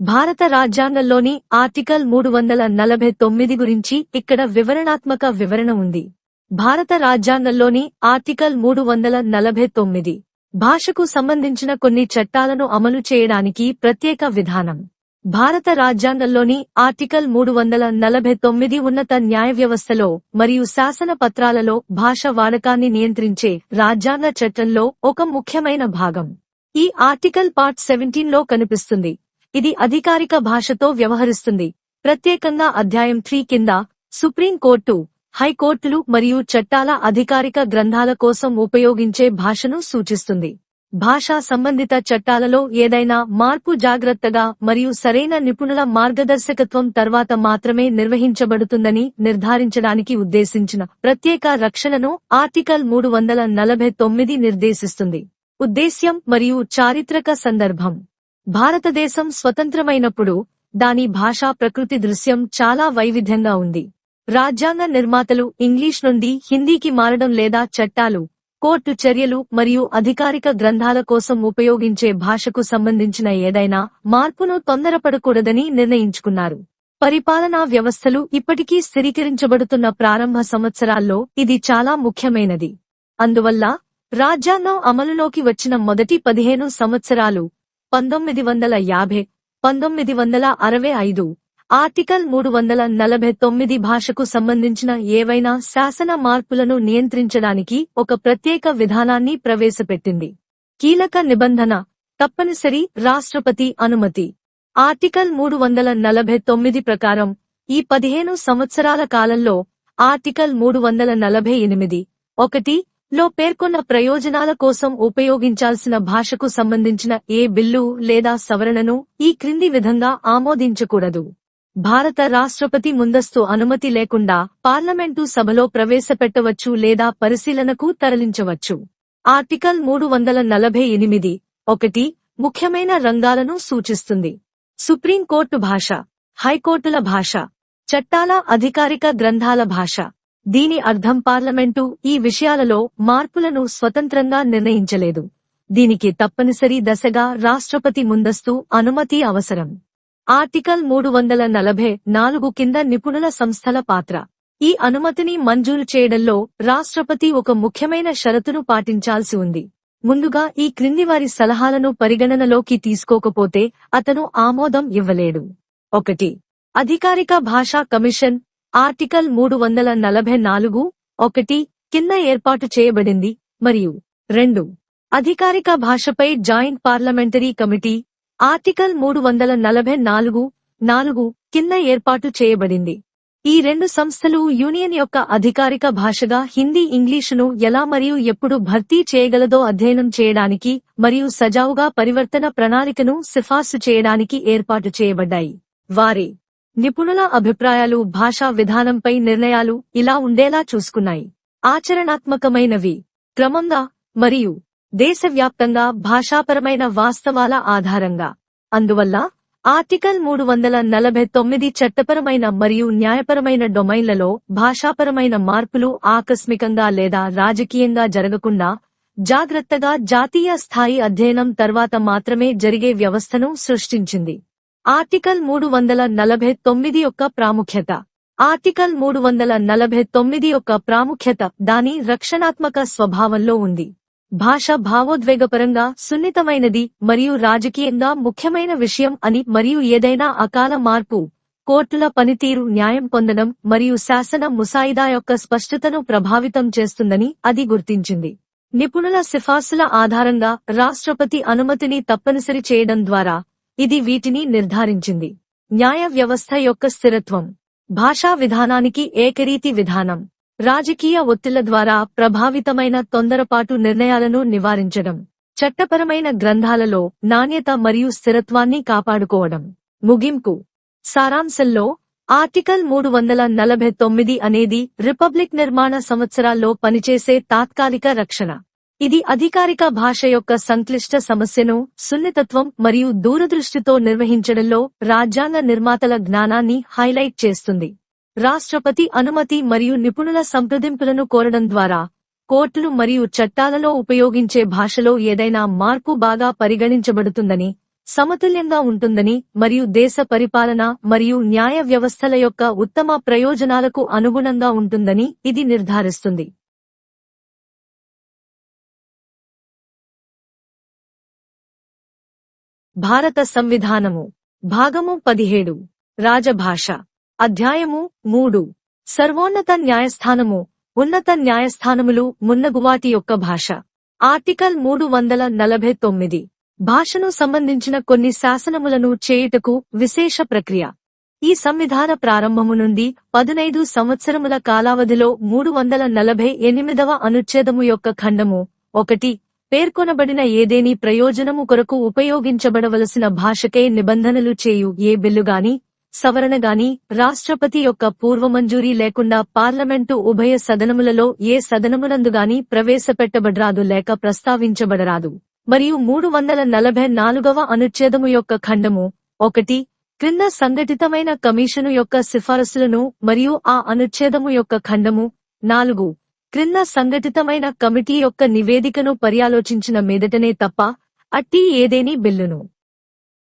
భారత రాజ్యాంగంలోని ఆర్టికల్ మూడు వందల నలభై తొమ్మిది గురించి ఇక్కడ వివరణాత్మక వివరణ ఉంది. భారత రాజ్యాంగంలోని ఆర్టికల్ మూడు వందల నలభై తొమ్మిది భాషకు సంబంధించిన కొన్ని చట్టాలను అమలు చేయడానికి ప్రత్యేక విధానం. భారత రాజ్యాంగంలోని ఆర్టికల్ మూడు వందల నలభై తొమ్మిది ఉన్నత న్యాయ వ్యవస్థలో మరియు శాసన పత్రాలలో భాష వాడకాన్ని నియంత్రించే రాజ్యాంగ చట్టంలో ఒక ముఖ్యమైన భాగం. ఈ ఆర్టికల్ పార్ట్ సెవెంటీన్లో కనిపిస్తుంది. ఇది అధికారిక భాషతో వ్యవహరిస్తుంది. ప్రత్యేకంగా అధ్యాయం త్రీ కింద సుప్రీం కోర్టు హైకోర్టులు మరియు చట్టాల అధికారిక గ్రంథాల కోసం ఉపయోగించే భాషను సూచిస్తుంది. భాషా సంబంధిత చట్టాలలో ఏదైనా మార్పు జాగ్రత్తగా మరియు సరైన నిపుణుల మార్గదర్శకత్వం తర్వాత మాత్రమే నిర్వహించబడుతుందని నిర్ధారించడానికి ఉద్దేశించిన ప్రత్యేక రక్షణను ఆర్టికల్ మూడు వందల నలభై తొమ్మిది నిర్దేశిస్తుంది. ఉద్దేశ్యం మరియు చారిత్రక సందర్భం. భారతదేశం స్వతంత్రమైనప్పుడు దాని భాషా ప్రకృతి దృశ్యం చాలా వైవిధ్యంగా ఉంది. రాజ్యాంగ నిర్మాతలు ఇంగ్లీష్ నుండి హిందీకి మారడం లేదా చట్టాలు కోర్టు చర్యలు మరియు అధికారిక గ్రంథాల కోసం ఉపయోగించే భాషకు సంబంధించిన ఏదైనా మార్పును తొందరపడకూడదని నిర్ణయించుకున్నారు. పరిపాలనా వ్యవస్థలు ఇప్పటికీ స్థిరీకరించబడుతున్న ప్రారంభ సంవత్సరాల్లో ఇది చాలా ముఖ్యమైనది. అందువల్ల రాజ్యాంగం అమలులోకి వచ్చిన మొదటి పదిహేను సంవత్సరాలు పంతొమ్మిది వందల యాభై పంతొమ్మిది వందల అరవై ఐదు ఆర్టికల్ మూడు వందల నలభై తొమ్మిది భాషకు సంబంధించిన ఏవైనా శాసన మార్పులను నియంత్రించడానికి ఒక ప్రత్యేక విధానాన్ని ప్రవేశపెట్టింది. కీలక నిబంధన తప్పనిసరి రాష్ట్రపతి అనుమతి. ఆర్టికల్ మూడు వందల నలభై తొమ్మిది ప్రకారం ఈ పదిహేను సంవత్సరాల కాలంలో ఆర్టికల్ మూడు వందల నలభై ఎనిమిది ఒకటి లో పేర్కొన్న ప్రయోజనాల కోసం ఉపయోగించాల్సిన భాషకు సంబంధించిన ఏ బిల్లు లేదా సవరణను ఈ క్రింది విధంగా ఆమోదించకూడదు. భారత రాష్ట్రపతి ముందస్తు అనుమతి లేకుండా పార్లమెంటు సభలో ప్రవేశపెట్టవచ్చు లేదా పరిశీలనకు తరలించవచ్చు. ఆర్టికల్ మూడు వందల నలభై ఎనిమిది ఒకటి ముఖ్యమైన రంగాలను సూచిస్తుంది. సుప్రీంకోర్టు భాష హైకోర్టుల భాష చట్టాల అధికారిక గ్రంథాల భాష దీని అర్థం పార్లమెంటు ఈ విషయాలలో మార్పులను స్వతంత్రంగా నిర్ణయించలేదు. దీనికి తప్పనిసరి దశగా రాష్ట్రపతి ముందస్తు అనుమతి అవసరం. ఆర్టికల్ మూడు వందల నలభై నాలుగు కింద నిపుణుల సంస్థల పాత్ర. ఈ అనుమతిని మంజూరు చేయడంలో రాష్ట్రపతి ఒక ముఖ్యమైన షరతును పాటించాల్సి ఉంది. ముందుగా ఈ క్రింది వారి సలహాలను పరిగణనలోకి తీసుకోకపోతే అతను ఆమోదం ఇవ్వలేడు. ఒకటి. అధికారిక భాషా కమిషన్ ఆర్టికల్ మూడు వందల నలభై నాలుగు ఒకటి కింద ఏర్పాటు చేయబడింది మరియు రెండు అధికారిక భాషపై జాయింట్ పార్లమెంటరీ కమిటీ ఆర్టికల్ మూడు వందల నలభై నాలుగు నాలుగు కింద ఏర్పాటు చేయబడింది. ఈ రెండు సంస్థలు యూనియన్ యొక్క అధికారిక భాషగా హిందీ ఇంగ్లీషును ఎలా మరియు ఎప్పుడు భర్తీ చేయగలదో అధ్యయనం చేయడానికి మరియు సజావుగా పరివర్తన ప్రణాళికను సిఫార్సు చేయడానికి ఏర్పాటు చేయబడ్డాయి. వారి నిపుణుల అభిప్రాయాలు భాషా విధానంపై నిర్ణయాలు ఇలా ఉండేలా చూసుకున్నాయి. ఆచరణాత్మకమైనవి క్రమంగా మరియు దేశవ్యాప్తంగా భాషాపరమైన వాస్తవాల ఆధారంగా. అందువల్ల ఆర్టికల్ మూడు వందల నలభై తొమ్మిది చట్టపరమైన మరియు న్యాయపరమైన డొమైన్లలో భాషాపరమైన మార్పులు ఆకస్మికంగా లేదా రాజకీయంగా జరగకుండా జాగ్రత్తగా జాతీయ స్థాయి అధ్యయనం తర్వాత మాత్రమే జరిగే వ్యవస్థను సృష్టించింది. ఆర్టికల్ మూడు వందల నలభై తొమ్మిది యొక్క ప్రాముఖ్యత. ఆర్టికల్ మూడు వందల నలభై తొమ్మిది యొక్క ప్రాముఖ్యత దాని రక్షణాత్మక స్వభావంలో ఉంది. భాష భావోద్వేగపరంగా సున్నితమైనది మరియు రాజకీయంగా ముఖ్యమైన విషయం అని మరియు ఏదైనా అకాల మార్పు కోర్టుల పనితీరు న్యాయం పొందడం మరియు శాసన ముసాయిదా యొక్క స్పష్టతను ప్రభావితం చేస్తుందని అది గుర్తించింది. నిపుణుల సిఫార్సుల ఆధారంగా రాష్ట్రపతి అనుమతిని తప్పనిసరి చేయడం ద్వారా ఇది వీటిని నిర్ధారించింది. న్యాయ వ్యవస్థ యొక్క స్థిరత్వం. భాషా విధానానికి ఏకరీతి విధానం. రాజకీయ ఒత్తిళ్ళ ద్వారా ప్రభావితమైన తొందరపాటు నిర్ణయాలను నివారించడం. చట్టపరమైన గ్రంథాలలో నాణ్యత మరియు స్థిరత్వాన్ని కాపాడుకోవడం. ముగింపు. సారాంశంలో ఆర్టికల్ మూడు వందల నలభై తొమ్మిది అనేది రిపబ్లిక్ నిర్మాణ సంవత్సరాల్లో పనిచేసే తాత్కాలిక రక్షణ. ఇది అధికారిక భాష యొక్క సంక్లిష్ట సమస్యను సున్నితత్వం మరియు దూరదృష్టితో నిర్వహించడంలో రాజ్యాంగ నిర్మాతల జ్ఞానాన్ని హైలైట్ చేస్తుంది. రాష్ట్రపతి అనుమతి మరియు నిపుణుల సంప్రదింపులను కోరడం ద్వారా కోర్టులు మరియు చట్టాలలో ఉపయోగించే భాషలో ఏదైనా మార్పు బాగా పరిగణించబడుతుందని సమతుల్యంగా ఉంటుందని మరియు దేశ పరిపాలన మరియు న్యాయ వ్యవస్థల యొక్క ఉత్తమ ప్రయోజనాలకు అనుగుణంగా ఉంటుందని ఇది నిర్ధారిస్తుంది. భారత సంవిధానము. భాగము పదిహేడు. రాజభాష. అధ్యాయము మూడు. సర్వోన్నత న్యాయస్థానము. ఉన్నత న్యాయస్థానములు మున్నగువాటి యొక్క భాష. ఆర్టికల్ మూడు వందల నలభై తొమ్మిది. భాషను సంబంధించిన కొన్ని శాసనములను చేయుటకు విశేష ప్రక్రియ. ఈ సంవిధాన ప్రారంభము నుండి పదునైదు సంవత్సరముల కాలావధిలో మూడు వందల నలభై ఎనిమిదవ అనుచ్ఛేదము యొక్క ఖండము. ఒకటి పేర్కొనబడిన ఏదేని ప్రయోజనము కొరకు ఉపయోగించబడవలసిన భాషకే నిబంధనలు చేయు ఏ బిల్లుగాని సవరణగాని రాష్ట్రపతి యొక్క పూర్వమంజూరీ లేకుండా పార్లమెంటు ఉభయ సదనములలో ఏ సదనమునందుగాని ప్రవేశపెట్టబడరాదు లేక ప్రస్తావించబడరాదు. మరియు మూడు వందల నలభై నాలుగవ అనుచ్ఛేదము యొక్క ఖండము ఒకటి క్రింద సంఘటితమైన కమిషను యొక్క సిఫారసులను మరియు ఆ అనుచ్ఛేదము యొక్క ఖండము నాలుగు క్రింద సంఘటితమైన కమిటీ యొక్క నివేదికను పర్యాలోచించిన మీదటనే తప్ప అట్టి ఏదేని బిల్లును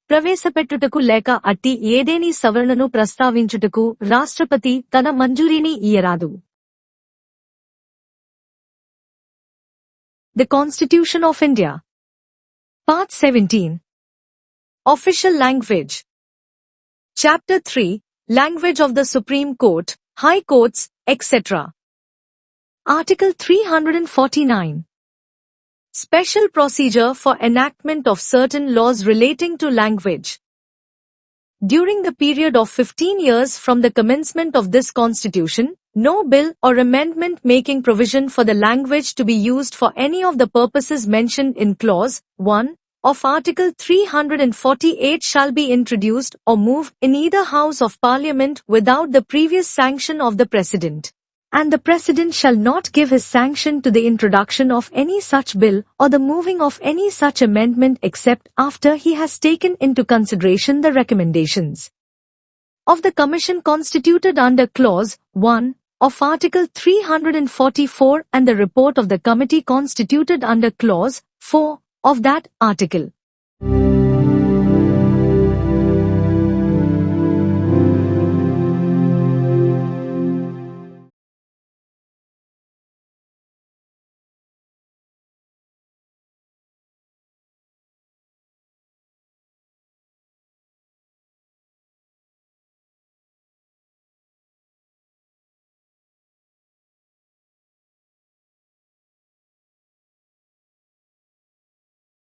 ప్రవేశపెట్టుటకు లేక అట్టి ఏదేని సవరణను ప్రస్తావించుటకు రాష్ట్రపతి తన మంజూరీని ఇయ్యరాదు the constitution of India part seventeen Official language. Chapter 3 Language of the Supreme Court, High Courts, etc. Article 349 Special procedure for enactment of certain laws relating to language. During the period of 15 years from the commencement of this constitution, no bill or amendment making provision for the language to be used for any of the purposes mentioned in clause 1 of article 348 shall be introduced or moved in either house of parliament without the previous sanction of the president and the President shall not give his sanction to the introduction of any such bill or the moving of any such amendment except after he has taken into consideration the recommendations of the Commission constituted under Clause 1 of Article 344 and the report of the committee constituted under Clause 4 of that article.